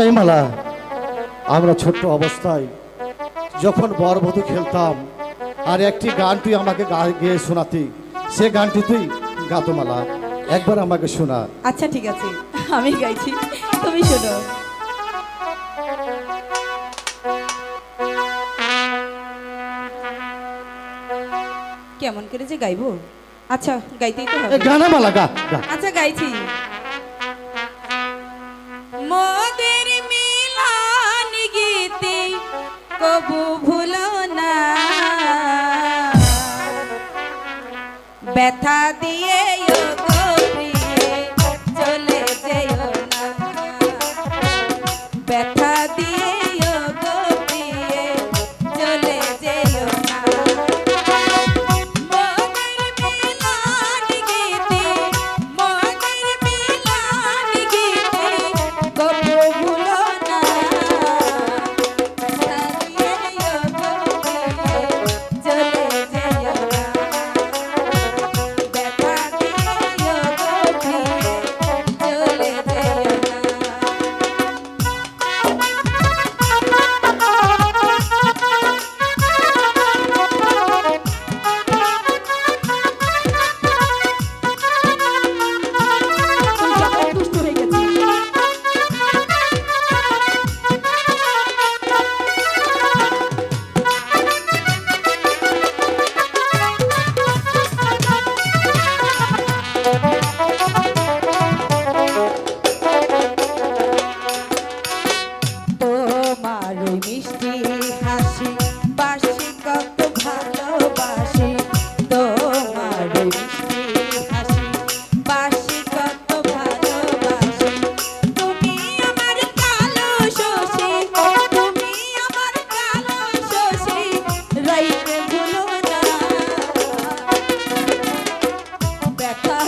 গানামালা আমরা ছোট্ট অবস্থায় যখন বরবধূ খেলতাম আর একটি গান তুই আমাকে গেয়ে শোনাতি সে গানটি তুই গাতমালা একবার আমাকে শোনা। আচ্ছা ঠিক আছে আমি গাইছি তুমি শোনো। কেমন করে যে গাইবো? আচ্ছা গাইতেই তো এ হবে গানামালা গা আচ্ছা গাইছি। মোদের কবু ভুলো না। ব্যথা দিয়ে হাসি বাসি কত ভালোবাসি, তোমার মিষ্টি হাসি বাসি কত ভালোবাসি। তুমি আমার কালো শশী তুমি আমার কালো শশী, রাইতে ভুলো না। ব্যথা